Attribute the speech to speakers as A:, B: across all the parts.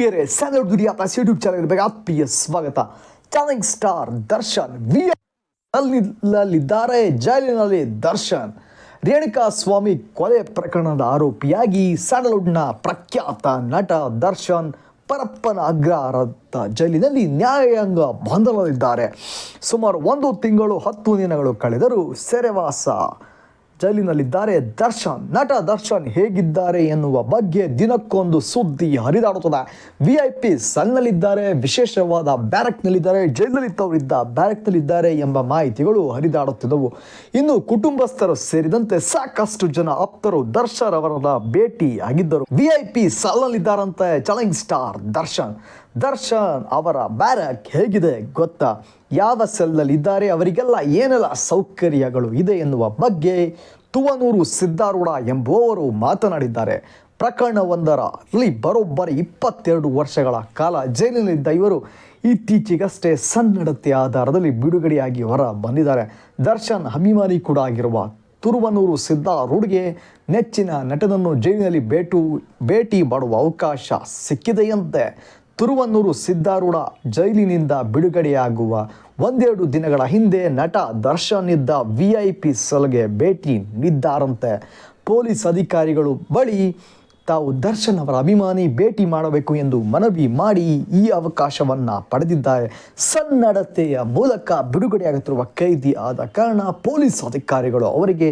A: Sandalwood Duniya plus YouTube channel ಬೇಗ ಪ್ರಿಯ ಸ್ವಾಗತ. ಚಾಲೆಂಜ್ ಸ್ಟಾರ್ ದರ್ಶನ್ ವಿ ನಲ್ಲಿದ್ದಾರೆ ಜೈಲಿನಲ್ಲಿ ದರ್ಶನ್. ರೇಣುಕಾ ಸ್ವಾಮಿ ಕೊಲೆ ಪ್ರಕರಣದ ಆರೋಪಿಯಾಗಿ ಸ್ಯಾಂಡಲ್ವುಡ್ನ ಪ್ರಖ್ಯಾತ ನಟ ದರ್ಶನ್ ಪರಪ್ಪನ ಅಗ್ರಹಾರದ ಜೈಲಿನಲ್ಲಿ ನ್ಯಾಯಾಂಗ ಬಂಧನದಲ್ಲಿದ್ದಾರೆ. ಸುಮಾರು ಒಂದು ತಿಂಗಳು, ಹತ್ತು ದಿನಗಳು ಕಳೆದರೂ ಸೆರೆವಾಸ ಜೈಲಿನಲ್ಲಿದ್ದಾರೆ. ದರ್ಶನ್, ನಟ ದರ್ಶನ್ ಹೇಗಿದ್ದಾರೆ ಎನ್ನುವ ಬಗ್ಗೆ ದಿನಕ್ಕೊಂದು ಸುದ್ದಿ ಹರಿದಾಡುತ್ತದೆ. ವಿ ಐ ಪಿ ಸಣ್ಣಲ್ಲಿದ್ದಾರೆ, ವಿಶೇಷವಾದ ಬ್ಯಾರಕ್ನಲ್ಲಿದ್ದಾರೆ ಜೈಲಿನಲ್ಲಿದ್ದವರಿದ್ದ ಬ್ಯಾರಕ್ನಲ್ಲಿದ್ದಾರೆ ಎಂಬ ಮಾಹಿತಿಗಳು ಹರಿದಾಡುತ್ತಿದ್ದವು. ಇನ್ನು ಕುಟುಂಬಸ್ಥರು ಸೇರಿದಂತೆ ಸಾಕಷ್ಟು ಜನ ಆಪ್ತರು ದರ್ಶನ್ ಅವರ ಭೇಟಿ ಆಗಿದ್ದರು ವಿ ಐ ಪಿ ಸಲ್ಲಲ್ಲಿದ್ದಾರಂತೆ, ಚಾಲೆಂಜ್ ಸ್ಟಾರ್ ದರ್ಶನ್. ದರ್ಶನ್ ಅವರ ಬ್ಯಾರಕ್ ಹೇಗಿದೆ ಗೊತ್ತಾ? ಯಾವ ಸೆಲ್ನಲ್ಲಿದ್ದಾರೆ ಅವರಿಗೆಲ್ಲ ಏನೆಲ್ಲ ಸೌಕರ್ಯಗಳು ಇದೆ ಎನ್ನುವ ಬಗ್ಗೆ ತುವನೂರು ಸಿದ್ಧಾರೂಢ ಎಂಬುವವರು ಮಾತನಾಡಿದ್ದಾರೆ. ಪ್ರಕರಣವೊಂದರಲ್ಲಿ ಬರೋಬ್ಬರಿ ಇಪ್ಪತ್ತೆರಡು ವರ್ಷಗಳ ಕಾಲ ಜೈಲಿನಲ್ಲಿದ್ದ ಇವರು ಇತ್ತೀಚೆಗಷ್ಟೇ ಸನ್ನಡತೆ ಆಧಾರದಲ್ಲಿ ಬಿಡುಗಡೆಯಾಗಿ ಹೊರ ಬಂದಿದ್ದಾರೆ ದರ್ಶನ್ ಅಭಿಮಾನಿ ಕೂಡ ಆಗಿರುವ ತುರುವನೂರು ಸಿದ್ದಾರೂಢ್ಗೆ ನೆಚ್ಚಿನ ನಟನನ್ನು ಜೈಲಿನಲ್ಲಿ ಭೇಟು, ಭೇಟಿ ಮಾಡುವ ಅವಕಾಶ ಸಿಕ್ಕಿದೆಯಂತೆ ತುರುವನ್ನೂರು ಸಿದ್ಧಾರೂಢ ಜೈಲಿನಿಂದ ಬಿಡುಗಡೆಯಾಗುವ ಒಂದೆರಡು ದಿನಗಳ ಹಿಂದೆ ನಟ ದರ್ಶನ್ ಇದ್ದ ವಿ ಐ ಪಿ ಸೆಲ್ಗೆ ಭೇಟಿ ನೀಡಿದ್ದಾರಂತೆ ಪೊಲೀಸ್ ಅಧಿಕಾರಿಗಳು ಬಳಿ ತಾವು ದರ್ಶನ್ ಅವರ ಅಭಿಮಾನಿ ಭೇಟಿ ಮಾಡಬೇಕು ಎಂದು ಮನವಿ ಮಾಡಿ ಈ ಅವಕಾಶವನ್ನು ಪಡೆದಿದ್ದಾರೆ. ಸನ್ನಡತೆಯ ಮೂಲಕ ಬಿಡುಗಡೆಯಾಗುತ್ತಿರುವ ಕೈದಿ ಆದ ಕಾರಣ ಪೊಲೀಸ್ ಅಧಿಕಾರಿಗಳು ಅವರಿಗೆ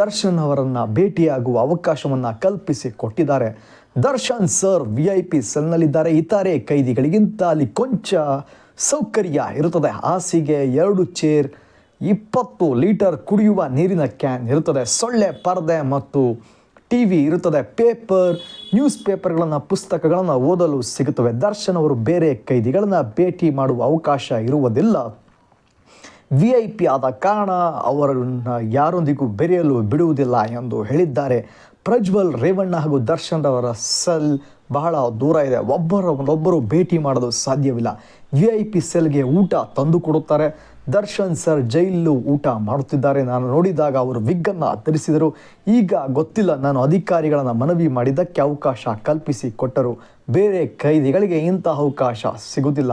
A: ದರ್ಶನ್ ಅವರನ್ನು ಭೇಟಿಯಾಗುವ ಅವಕಾಶವನ್ನು ಕಲ್ಪಿಸಿ ಕೊಟ್ಟಿದ್ದಾರೆ. Darshan sir V I P ಸೆಲ್ನಲ್ಲಿದ್ದಾರೆ. ಇತರೆ ಕೈದಿಗಳಿಗಿಂತ ಅಲ್ಲಿ ಕೊಂಚ ಸೌಕರ್ಯ ಇರುತ್ತದೆ. ಹಾಸಿಗೆ ಎರಡು ಚೇರ್, ಇಪ್ಪತ್ತು ಲೀಟರ್ ಕುಡಿಯುವ ನೀರಿನ ಕ್ಯಾನ್ ಇರುತ್ತದೆ. ಸೊಳ್ಳೆ, ಪರದೆ ಮತ್ತು ಟಿ ವಿ ಇರುತ್ತದೆ. ಪೇಪರ್, ನ್ಯೂಸ್ ಪೇಪರ್ಗಳನ್ನು, ಪುಸ್ತಕಗಳನ್ನು ಓದಲು ಸಿಗುತ್ತವೆ. ದರ್ಶನ್ ಅವರು ಬೇರೆ ಕೈದಿಗಳನ್ನು ಭೇಟಿ ಮಾಡುವ ಅವಕಾಶ ಇರುವುದಿಲ್ಲ. ವಿ ಐ ಪಿ ಆದ ಕಾರಣ ಅವರನ್ನು ಯಾರೊಂದಿಗೂ ಬೆರೆಯಲು ಬಿಡುವುದಿಲ್ಲ ಎಂದು ಹೇಳಿದ್ದಾರೆ. ಪ್ರಜ್ವಲ್ ರೇವಣ್ಣ ಹಾಗೂ ದರ್ಶನ್ ಅವರ ಸೆಲ್ ಬಹಳ ದೂರ ಇದೆ. ಒಬ್ಬರೊಬ್ಬರು ಭೇಟಿ ಮಾಡಲು ಸಾಧ್ಯವಿಲ್ಲ. ವಿ ಐ ಪಿ ಸೆಲ್ಗೆ ಊಟ ತಂದು ಕೊಡುತ್ತಾರೆ. ದರ್ಶನ್ ಸರ್ ಜೈಲು ಊಟ ಮಾಡುತ್ತಿದ್ದಾರೆ. ನಾನು ನೋಡಿದಾಗ ಅವರು ವಿಗ್ಗನ್ನು ಧರಿಸಿದರು. ಈಗ ಗೊತ್ತಿಲ್ಲ ನಾನು ಅಧಿಕಾರಿಗಳನ್ನು ಮನವಿ ಮಾಡಿದ್ದಕ್ಕೆ ಅವಕಾಶ ಕಲ್ಪಿಸಿ ಕೊಟ್ಟರು. ಬೇರೆ ಕೈದಿಗಳಿಗೆ ಇಂಥ ಅವಕಾಶ ಸಿಗುತ್ತಿಲ್ಲ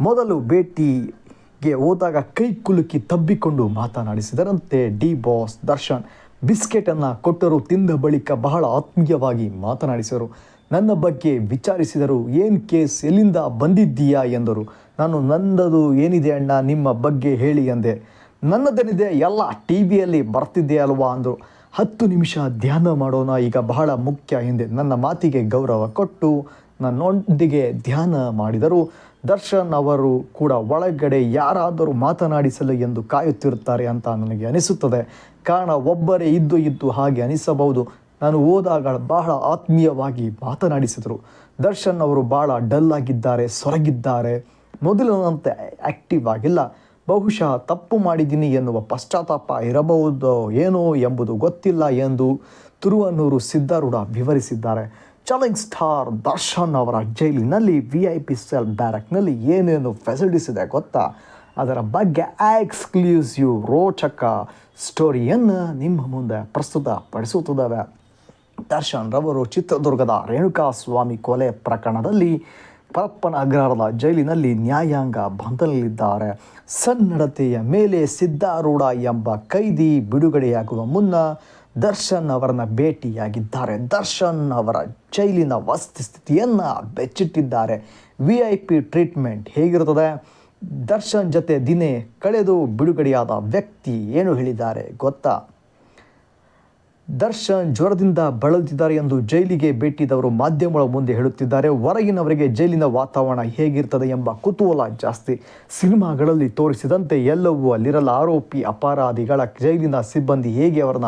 A: ಮೊದಲು ಭೇಟಿ ಗೆ ಹೋದಾಗ ಕೈ ಕುಲುಕಿ ತಬ್ಬಿಕೊಂಡು ಮಾತನಾಡಿಸಿದರಂತೆ ಡಿ ಬಾಸ್ ದರ್ಶನ್. ಬಿಸ್ಕೆಟನ್ನು ಕೊಟ್ಟರು ತಿಂದ ಬಳಿಕ ಬಹಳ ಆತ್ಮೀಯವಾಗಿ ಮಾತನಾಡಿಸಿದರು. ನನ್ನ ಬಗ್ಗೆ ವಿಚಾರಿಸಿದರು, ಏನು ಕೇಸ್? ಎಲ್ಲಿಂದ ಬಂದಿದ್ದೀಯಾ? ಎಂದರು. ನಾನು ನನ್ನದು ಏನಿದೆ ಅಣ್ಣ? ನಿಮ್ಮ ಬಗ್ಗೆ ಹೇಳಿ ಎಂದೆ ನನ್ನದೇನಿದೆ? ಎಲ್ಲ ಟಿ ವಿಯಲ್ಲಿ ಬರ್ತಿದ್ದೆ ಅಲ್ವಾ? ಅಂದರು. ಹತ್ತು ನಿಮಿಷ ಧ್ಯಾನ ಮಾಡೋಣ, ಈಗ ಬಹಳ ಮುಖ್ಯ. ಎಂದೆ ನನ್ನ ಮಾತಿಗೆ ಗೌರವ ಕೊಟ್ಟು ನನ್ನೊಂದಿಗೆ ಧ್ಯಾನ ಮಾಡಿದರು. ದರ್ಶನ್ ಅವರು ಕೂಡ ಒಳಗಡೆ ಯಾರಾದರೂ ಮಾತನಾಡಿಸಲು ಎಂದು ಕಾಯುತ್ತಿರುತ್ತಾರೆ ಅಂತ ನನಗೆ ಅನಿಸುತ್ತದೆ. ಕಾರಣ ಒಬ್ಬರೇ ಇದ್ದು ಇದ್ದು ಹಾಗೆ ಅನಿಸಬಹುದು. ನಾನು ಹೋದಾಗ ಬಹಳ ಆತ್ಮೀಯವಾಗಿ ಮಾತನಾಡಿಸಿದರು. ದರ್ಶನ್ ಅವರು ಭಾಳ ಡಲ್ ಆಗಿದ್ದಾರೆ, ಸೊರಗಿದ್ದಾರೆ. ಮೊದಲಿನಂತೆ ಆ್ಯಕ್ಟಿವ್ ಆಗಿಲ್ಲ. ಬಹುಶಃ ತಪ್ಪು ಮಾಡಿದ್ದೀನಿ ಎನ್ನುವ ಪಶ್ಚಾತ್ತಾಪ ಇರಬಹುದೋ ಏನೋ ಎಂಬುದು ಗೊತ್ತಿಲ್ಲ ಎಂದು ತುರುವನೂರು ಸಿದ್ಧಾರೂಢ ವಿವರಿಸಿದ್ದಾರೆ. ಚಾಲೆಂಜ್ ಸ್ಟಾರ್ ದರ್ಶನ್ ಅವರ ಜೈಲಿನಲ್ಲಿ ವಿ ಐ ಪಿ ಸೆಲ್ ಬ್ಯಾರಕ್ನಲ್ಲಿ ಏನೇನು ಫೆಸಿಲಿಟೀಸ್ ಇದೆ ಗೊತ್ತಾ? ಅದರ ಬಗ್ಗೆ ಎಕ್ಸ್ಕ್ಲೂಸಿವ್ ರೋಚಕ ಸ್ಟೋರಿಯನ್ನು ನಿಮ್ಮ ಮುಂದೆ ಪ್ರಸ್ತುತಪಡಿಸುತ್ತಿದ್ದಾವೆ ದರ್ಶನ್ ರವರು ಚಿತ್ರದುರ್ಗದ ರೇಣುಕಾ ಸ್ವಾಮಿ ಕೊಲೆ ಪ್ರಕರಣದಲ್ಲಿ ಪರಪ್ಪನ ಅಗ್ರಹಾರದ ಜೈಲಿನಲ್ಲಿ ನ್ಯಾಯಾಂಗ ಬಂಧನಲ್ಲಿದ್ದಾರೆ ಸನ್ನಡತೆಯ ಮೇಲೆ ಸಿದ್ಧಾರೂಢ ಎಂಬ ಕೈದಿ ಬಿಡುಗಡೆಯಾಗುವ ಮುನ್ನ ದರ್ಶನ್ ಅವರನ್ನ ಭೇಟಿಯಾಗಿದ್ದಾರೆ. ದರ್ಶನ್ ಅವರ ಜೈಲಿನ ವಸ್ತುಸ್ಥಿತಿಯನ್ನು ಬೆಚ್ಚಿಟ್ಟಿದ್ದಾರೆ. ವಿ ಐ ಪಿ ಟ್ರೀಟ್ಮೆಂಟ್ ಹೇಗಿರುತ್ತದೆ? ದರ್ಶನ್ ಜೊತೆ ದಿನೇ ಕಳೆದು ಬಿಡುಗಡೆಯಾದ ವ್ಯಕ್ತಿ ಏನು ಹೇಳಿದ್ದಾರೆ ಗೊತ್ತಾ? ದರ್ಶನ್ ಜ್ವರದಿಂದ ಬಳಲುತ್ತಿದ್ದಾರೆ ಎಂದು ಜೈಲಿಗೆ ಭೇಟಿದವರು ಮಾಧ್ಯಮಗಳ ಮುಂದೆ ಹೇಳುತ್ತಿದ್ದಾರೆ. ಹೊರಗಿನವರಿಗೆ ಜೈಲಿನ ವಾತಾವರಣ ಹೇಗಿರ್ತದೆ ಎಂಬ ಕುತೂಹಲ ಜಾಸ್ತಿ. ಸಿನಿಮಾಗಳಲ್ಲಿ ತೋರಿಸಿದಂತೆ ಎಲ್ಲವೂ ಅಲ್ಲಿರಲ್ಲ ಆರೋಪಿ ಅಪರಾಧಿಗಳ ಜೈಲಿನ ಸಿಬ್ಬಂದಿ ಹೇಗೆ ಅವರನ್ನ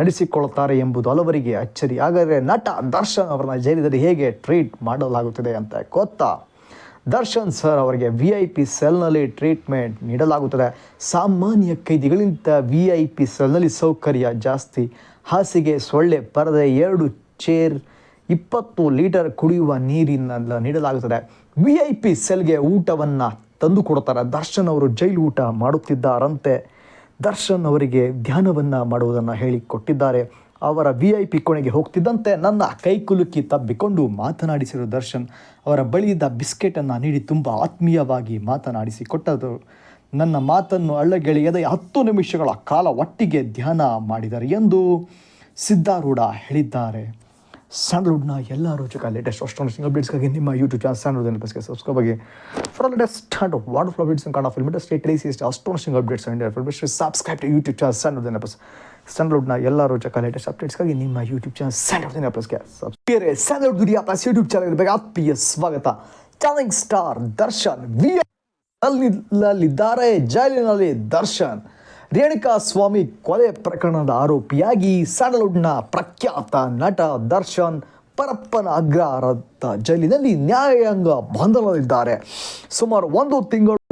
A: ನಡೆಸಿಕೊಳ್ಳುತ್ತಾರೆ ಎಂಬುದು ಹಲವರಿಗೆ ಅಚ್ಚರಿ. ಹಾಗಾದರೆ ನಟ ದರ್ಶನ್ ಅವರನ್ನ ಜೈಲಿನಲ್ಲಿ ಹೇಗೆ ಟ್ರೀಟ್ ಮಾಡಲಾಗುತ್ತಿದೆ ಅಂತ ಗೊತ್ತಾ? ದರ್ಶನ್ ಸರ್ ಅವರಿಗೆ ವಿ ಐ ಪಿ ಸೆಲ್ನಲ್ಲಿ ಟ್ರೀಟ್ಮೆಂಟ್ ನೀಡಲಾಗುತ್ತದೆ. ಸಾಮಾನ್ಯ ಕೈದಿಗಳಿಂದ ವಿ ಐ ಪಿ ಸೆಲ್ನಲ್ಲಿ ಸೌಕರ್ಯ ಜಾಸ್ತಿ. ಹಾಸಿಗೆ, ಸೊಳ್ಳೆ, ಪರದೆ ಎರಡು ಚೇರ್ ಇಪ್ಪತ್ತು ಲೀಟರ್ ಕುಡಿಯುವ ನೀರಿನಲ್ಲ ನೀಡಲಾಗುತ್ತದೆ. ವಿ ಐ ಪಿ ಸೆಲ್ಗೆ ಊಟವನ್ನು ತಂದು ಕೊಡ್ತಾರೆ ದರ್ಶನ್ ಅವರು ಜೈಲು ಊಟ ಮಾಡುತ್ತಿದ್ದಾರಂತೆ. ದರ್ಶನ್ ಅವರಿಗೆ ಧ್ಯಾನವನ್ನು ಮಾಡುವುದನ್ನು ಹೇಳಿಕೊಟ್ಟಿದ್ದಾರೆ. ಅವರ ವಿ ಐ ಪಿ ಕೋಣೆಗೆ ಹೋಗ್ತಿದ್ದಂತೆ ನನ್ನ ಕೈ ಕುಲುಕಿ ತಬ್ಬಿಕೊಂಡು ಮಾತನಾಡಿಸಿರೋ ದರ್ಶನ್. ಅವರ ಬಳಿಯಿದ್ದ ಬಿಸ್ಕೆಟನ್ನು ನೀಡಿ ತುಂಬ ಆತ್ಮೀಯವಾಗಿ ಮಾತನಾಡಿಸಿ ಕೊಟ್ಟರು ನನ್ನ ಮಾತನ್ನು ಅಳ್ಳಗೆಳೆಯದೆ ಹತ್ತು ನಿಮಿಷಗಳ ಕಾಲ ಒಟ್ಟಿಗೆ ಧ್ಯಾನ ಮಾಡಿದರು ಎಂದು ಸಿದ್ಧಾರೂಢ ಹೇಳಿದ್ದಾರೆ. ಸ್ಯಾಂಡಲ್ವುಡ್ನ ಎಲ್ಲ ರೋಚಕ ಲೇಟೆಸ್ಟ್ ಅಸ್ಟಾನಿಶಿಂಗ್ ಅಪ್ಡೇಟ್ಸ್ಗಾಗಿ ನಿಮ್ಮ ಯೂಟ್ಯೂಬ್ ಚಾನಲ್ ಸ್ಯಾಂಡಲ್ವುಡ್ ಎನ್ಪಸ್ಗೆ ಸಬ್ಸ್ಕ್ರೈಬ್ ಆಗಿ for latest and wonderful updates ಕಾಣ film industry ಟೇಲಿಸಿಸ್ಟ್ astonishing updates film industry subscribe to YouTube channel Sandalwood ಎನ್ಪಸ್ ಸ್ಯಾಂಡಲ್ವುಡ್ನ ಎಲ್ಲ ರೋಚಕ ಲೇಟೆಸ್ಟ್ ಅಪ್ಡೇಟ್ಸ್ಗಾಗಿ ನಿಮ್ಮ YouTube channel Sandalwood ಎನ್ಪಸ್ಗೆ subscribe Sandalwood Duniya plus YouTube channel ಇರಬೇಕು ಆತ್ಮೀಯ ಸ್ವಾಗತ ಚಾಲೆಂಜ್ ಸ್ಟಾರ್ ದರ್ಶನ್ ವಿ ಅಲ್ಲಿದ್ದಾರೆ ಜೈಲಿನಲ್ಲಿ ದರ್ಶನ್ ರೇಣುಕಾ ಸ್ವಾಮಿ ಕೊಲೆ ಪ್ರಕರಣದ ಆರೋಪಿಯಾಗಿ ಸ್ಯಾಂಡಲ್ವುಡ್ನ ಪ್ರಖ್ಯಾತ ನಟ ದರ್ಶನ್ ಪರಪ್ಪನ ಅಗ್ರಹಾರದ ಜೈಲಿನಲ್ಲಿ ನ್ಯಾಯಾಂಗ ಬಂಧನದಲ್ಲಿದ್ದಾರೆ ಸುಮಾರು ಒಂದು ತಿಂಗಳು